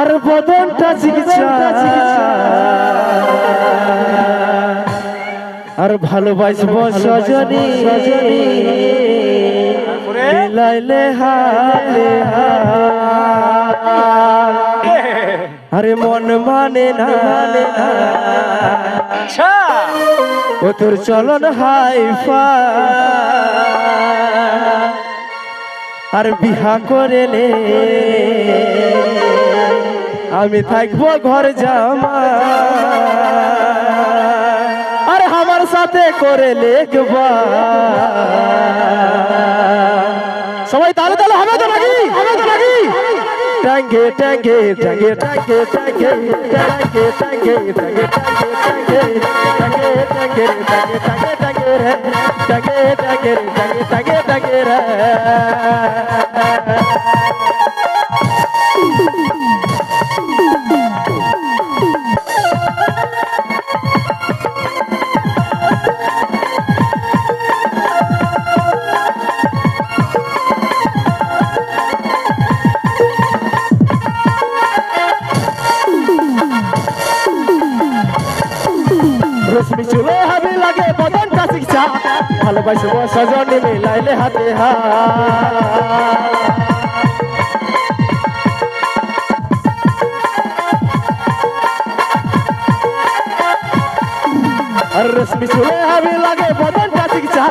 আর বদনটা চিকিৎসা। আর ভালোবাসব সজনী। মিলাইলে হালে হাত। আরে মন মানে না। আচ্ছা ও তোর চলন হাই আর বিহা করে নে। আমি থাকব ঘর জামা আর আমার সাথে করে লেখবা সবাই তাহলে তাহলে হবে তো নাকি হবে তো নাকি টাঙ্গে টাঙ্গে টাঙ্গে টাঙ্গে টাঙ্গে টাঙ্গে টাঙ্গে টাঙ্গে টাঙ্গে টাঙ্গে টাঙ্গে টাঙ্গে টাঙ্গে টাঙ্গে টাঙ্গে টাঙ্গে টাঙ্গে টাঙ্গে ভালোবাসব সজনে মিলাইলে হাতে হা আর রশ্মি চুলে হাবি লাগে বদনটা শিক্ষা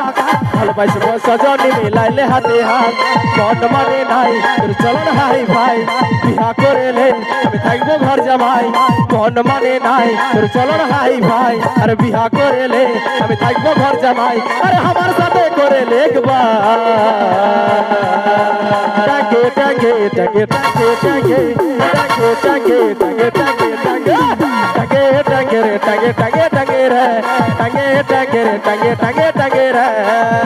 ভালোবাসব সজনী মিলাইলে হাতে হাত। মন মানে নাই, তোর চলন হাই ভাই। বিহা করেলে আমি থাকব ঘর জামাই। মন মানে নাই, তোর চলন হাই ভাই। আর বিহা করেলে আমি থাকব ঘর জামাই। আরে আমার সাথে করে লেখবা টাকে টাকে টাকে টাকে টাকে। টাকে টাকে টাকে টাকে টাকে। টাকে টাকে টাকে টাকে টাকে টাকে রে, টাকে টাকে টাকে রে।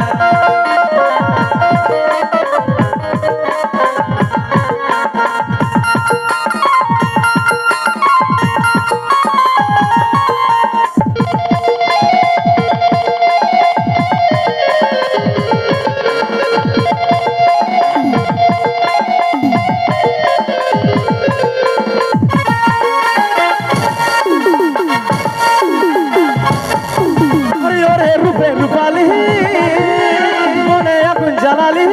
রূপে রূপালি মনে আগুন জ্বালালি।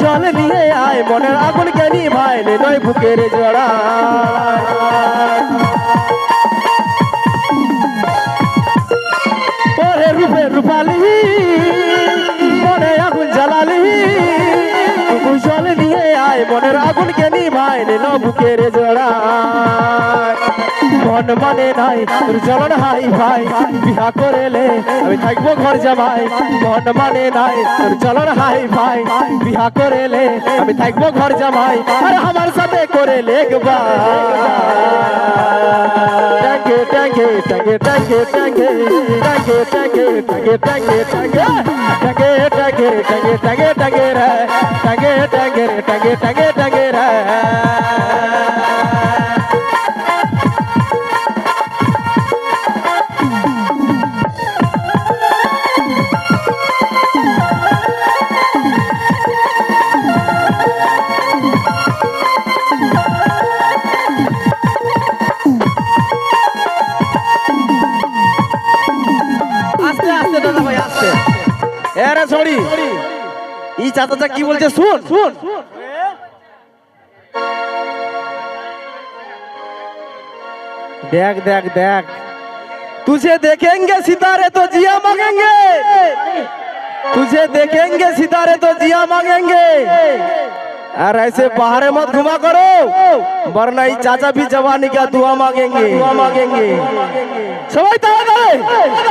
জল নিয়ে আয়, মনের আগুন জ্ঞানী ভাইলে নয় বুকের জড়া। ওরে রূপে রূপালি, মনে আগুন জ্বালালি। জল নিয়ে আয়, মনের আগুন জ্ঞানী ভাইলে ন বুকের জড়া। মন মানে নাই তোর চলন হাই ভাই বিহা করেলে আমি থাকব ঘর জামাই মন মানে নাই তোর চলন হাই ভাই বিহা করেলে আমি থাকব ঘর জামাই আর আমার সাথে করে লেখবা টাঙ্গে টাঙ্গে টাঙ্গে টাঙ্গে টাঙ্গে টাঙ্গে টাঙ্গে টাঙ্গে টাঙ্গে টাঙ্গে টাঙ্গে টাঙ্গে টাঙ্গে টাঙ্গে টাঙ্গে রে টাঙ্গে টাঙ্গে রে টাঙ্গে টাঙ্গে টাঙ্গে রে এরে ছড়ি ই চাচাটা কি বলছে শুন শুন देख देख देख तुझे देखेंगे सितारे तो जिया मांगेंगे तुझे देखेंगे सितारे तो जिया मांगेंगे और ऐसे बाहर मत घुमा करो वरना ये चाचा भी जवानी का दुआ मांगेंगे दुआ मांगेंगे সবাই তাহলে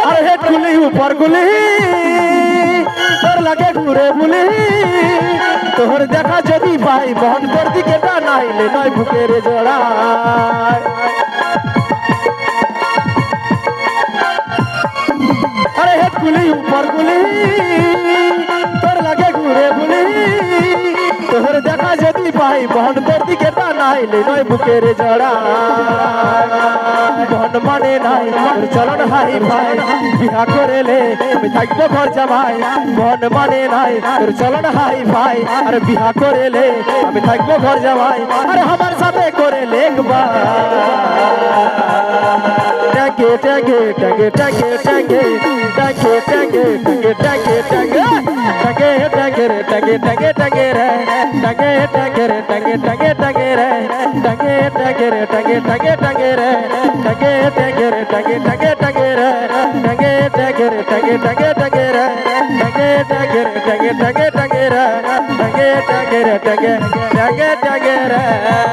আরে হেড গুলি উপর গুলি তোর লাগে ঘুরে বুলি, তোর দেখা যদি পাই বহন করতি কেটা নাইলে নয় বুকের জোড়ায়। আরে হেড গুলি উপর গুলি তোর লাগে ঘুরে বুলি তোর দেখা যদি ভাই বহন তোর দিকে টানাইলে নয় বুকের জড়া। বহন মানে নাই চলন হাই ভাই বিহা করেলে আমি থাকব ঘর জামাই। বহন মানে নাই চলন হাই ভাই আর বিহা করেলে আমি থাকব ঘর জামাই। আর আমার সাথে করে লেখবা টাকে টাকে টাকে টাকে টাকে टगे टगे टगे रे टगे टगे रे टगे टगे टगे रे टगे टगे रे टगे टगे टगे रे टगे टगे रे टगे टगे टगे रे टगे टगे रे टगे टगे टगे रे टगे टगे रे टगे टगे टगे रे टगे टगे रे टगे टगे टगे रे